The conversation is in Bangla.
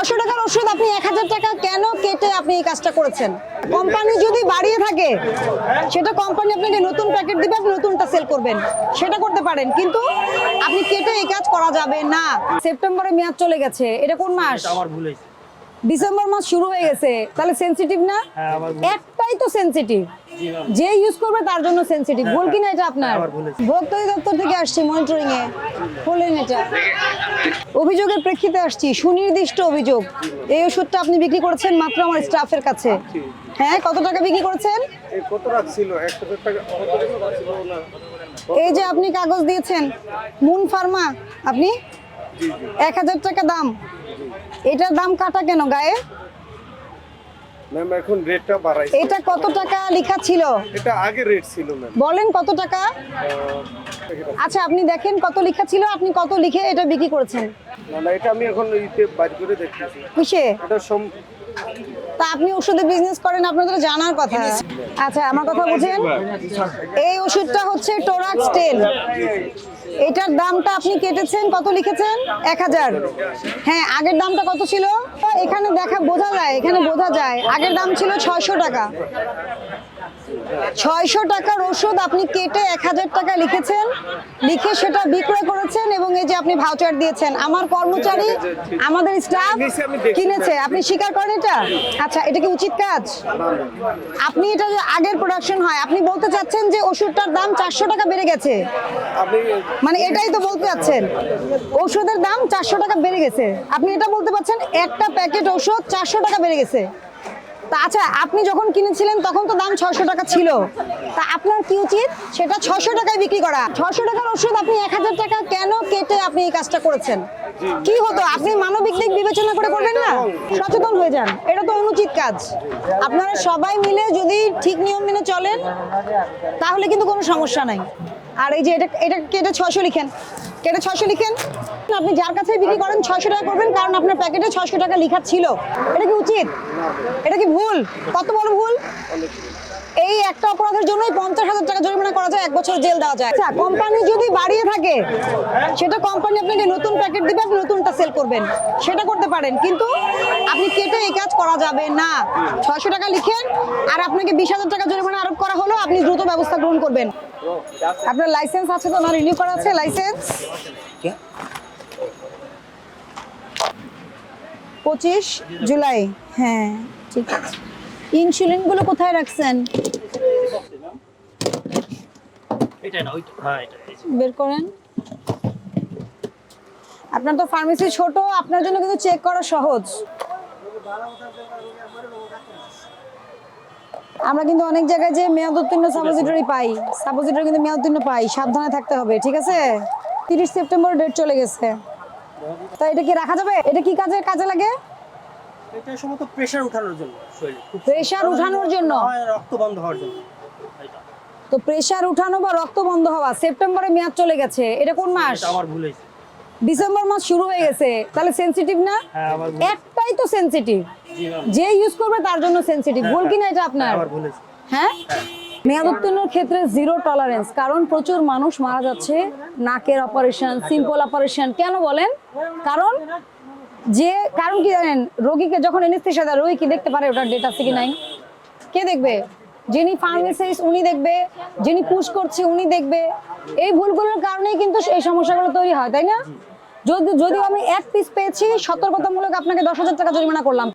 ছশো টাকার ওষুধ আপনি এক হাজার টাকা কেন কেটে আপনি এই কাজটা করেছেন? কোম্পানি যদি বাড়িয়ে থাকে সেটা কোম্পানি আপনাকে নতুন প্যাকেট দিবে আপনি নতুনটা সেল করবেন। সেটা করতে পারেন কিন্তু আপনি কেটে এই কাজ করা যাবে না। সেপ্টেম্বরে মেয়াদ চলে গেছে এটা কোন মাস? আমার ডিসেম্বর মাস শুরু হয়ে গেছে তাহলে সেনসিটিভ না? হ্যাঁ একটাই তো সেনসিটিভ যে ইউজ করবে তার জন্য সেনসিটিভ ভুল কিনা এটা আপনার। আমার ভোক্তা দপ্তর থেকে আসছি মনিটরিং এ। বললেন এটা। অভিযোগের প্রেক্ষিতে আসছি। সুনির্দিষ্ট অভিযোগ। এই ওষুধটা আপনি বিক্রি করেছেন মাত্র আমার স্টাফের কাছে। হ্যাঁ কত টাকা বিক্রি করেছেন? কত রাখছিল টাকা। এই যে আপনি কাগজ দিয়েছেন মুন ফার্মা আপনি? এক হাজার টাকা দাম। এটার দাম কাটা কেন গায়ে? ম্যাম এখন রেটটা বাড়াইছে। এটা কত টাকা লেখা ছিল? এটা আগে রেট ছিল ম্যাম বলেন কত টাকা? আচ্ছা আপনি দেখেন কত লেখা ছিল আপনি কত লিখে এটা বিক্রি করেছেন? না না এটা আমি এখন ইতে বাইর করে দেখতেছি। কিসে? এটা সম তা আপনি ওষুধের বিজনেস করেন আপনাদের জানার কথা। আচ্ছা আমার কথা বুঝেন? এই ওষুধটা হচ্ছে টোরাক্স টেন এটার দামটা আপনি কেটেছেন কত লিখেছেন? এক হাজার। হ্যাঁ আগের দামটা কত ছিল? এখানে দেখা বোঝা যায় এখানে বোঝা যায়। আগের দাম ছিল ছয়শো টাকা। ছয়শো টাকার ওষুধ আপনি কেটে এক হাজার টাকা লিখেছেন। লিখে সেটা বিক্রয় করেছেন এবং এই যে আপনি ভাউচার দিয়েছেন। আমার কর্মচারী, আমাদের স্টাফ কিনেছে। আপনি স্বীকার করেন এটা? আচ্ছা এটা কি উচিত কাজ? আপনি এটা যে আগের প্রোডাকশন হয়, আপনি বলতে চাচ্ছেন যে ওষুধটার দাম চারশো টাকা বেড়ে গেছে? মানে এটাই তো বলতে চাচ্ছেন। ওষুধের দাম চারশো টাকা বেড়ে গেছে। আপনি এটা বলতে পারছেন, একটা প্যাকেট ওষুধ চারশো টাকা বেড়ে গেছে। তা আচ্ছা আপনি যখন কিনেছিলেন, তখন তো দাম ছশো টাকা ছিল। তা আপনার কি উচিত? সেটা ছশো টাকায় বিক্রি করা। ছশো টাকার ওষুধ আপনি এক হাজার টাকা কেন কেটে আপনি এই কাজটা করেছেন? কি হতো? আপনি মানবিক দিক বিবেচনা করে করবেন না? সচেতন হয়ে যান। এটা তো অনুচিত কাজ। আপনারা সবাই মিলে যদি ঠিক নিয়ম মেনে চলেন, তাহলে কিন্তু কোনো সমস্যা নাই। আর এই যে এটা এটা কেটে ছশো লিখেন। কেটে ছশো লিখেন? আপনি যার কাছে বিক্রি করেন, ছয়শো টাকা করবেন, কারণ আপনার প্যাকেটে ছশো টাকা লেখা ছিল। এটা কি উচিত? এটা কি ভুল? কত বড় ভুল? এই একটা অপরাধের জন্যই পঞ্চাশ হাজার টাকা জরিমানা করা যায়, এক বছর জেল দেওয়া যায়। আচ্ছা কোম্পানি যদি বাড়িয়ে থাকে, সেটা কোম্পানি আপনাকে নতুন প্যাকেট দিবে নতুনটা সেল করবেন সেটা করতে পারেন। কিন্তু আপনি কেটে এই কাজ করা যাবে না। ছয়শো টাকা লিখেন আর আপনাকে বিশ হাজার টাকা জরিমানা আরোপ করা হলো আপনি দ্রুত ব্যবস্থা গ্রহণ করবেন। আপনার লাইসেন্স আছে তো? না রিনিউ করা আছে? লাইসেন্স পঁচিশ জুলাই। হ্যাঁ ঠিক আছে। ইনসুলিনগুলো কোথায় রাখছেন? এটা না ওইটা হ্যাঁ। বের করেন। আপনার তো ফার্মেসি ছোট আপনার জন্য কিন্তু চেক করা সহজ। আমরা কিন্তু অনেক জায়গায় যে মেয়াদ উত্তীর্ণ সাপোজিটরি পাই সাপোজিটরি কিন্তু মেয়াদ উত্তীর্ণ পাই সাবধানে থাকতে হবে ঠিক আছে? তিরিশ সেপ্টেম্বর ডেট চলে গেছে। তা এটা কি রাখা যাবে? এটা কি কাজে কাজে লাগে? এটা সম্ভবত প্রেসার উঠানোর জন্য। শরীরে প্রেসার উঠানোর জন্য? রক্ত বন্ধ হওয়ার জন্য। তো প্রেসার উঠানো বা রক্ত বন্ধ হওয়া সেপ্টেম্বরে মেয়াদ চলে গেছে এটা কোন মাস? এটা আমার ভুল হয়েছে। ডিসেম্বর মাস শুরু হয়ে গেছে। তাহলে সেনসিটিভ না? হ্যাঁ একটাই তো সেনসিটিভ যে ইউজ করবে তার জন্য সেনসিটিভ ভুল কিনা এটা আপনার? হ্যাঁ মেয়াদ উত্তীর্ণের ক্ষেত্রে জিরো টলারেন্স কারণ প্রচুর মানুষ মারা যাচ্ছে নাকের অপারেশন সিম্পল অপারেশন কেন বলেন? কারণ যে কারণ কি জানেন? রোগীকে যখন এনেস্থেশিয়া দেয় রোগী কি দেখতে পারে? ওটার ডেট আছে কি নাই? কে দেখবে? যিনি ফার্মেসিস্ট উনি দেখবে, যিনি পুশ করছে, উনি দেখবে। এই ভুলগুলোর কারণেই কিন্তু এই সমস্যাগুলো তৈরি হয়, তাই না? যদি, যদিও আমি এক পিস পেয়েছি, সতর্কতামূলক আপনাকে দশ হাজার টাকা জরিমানা করলাম।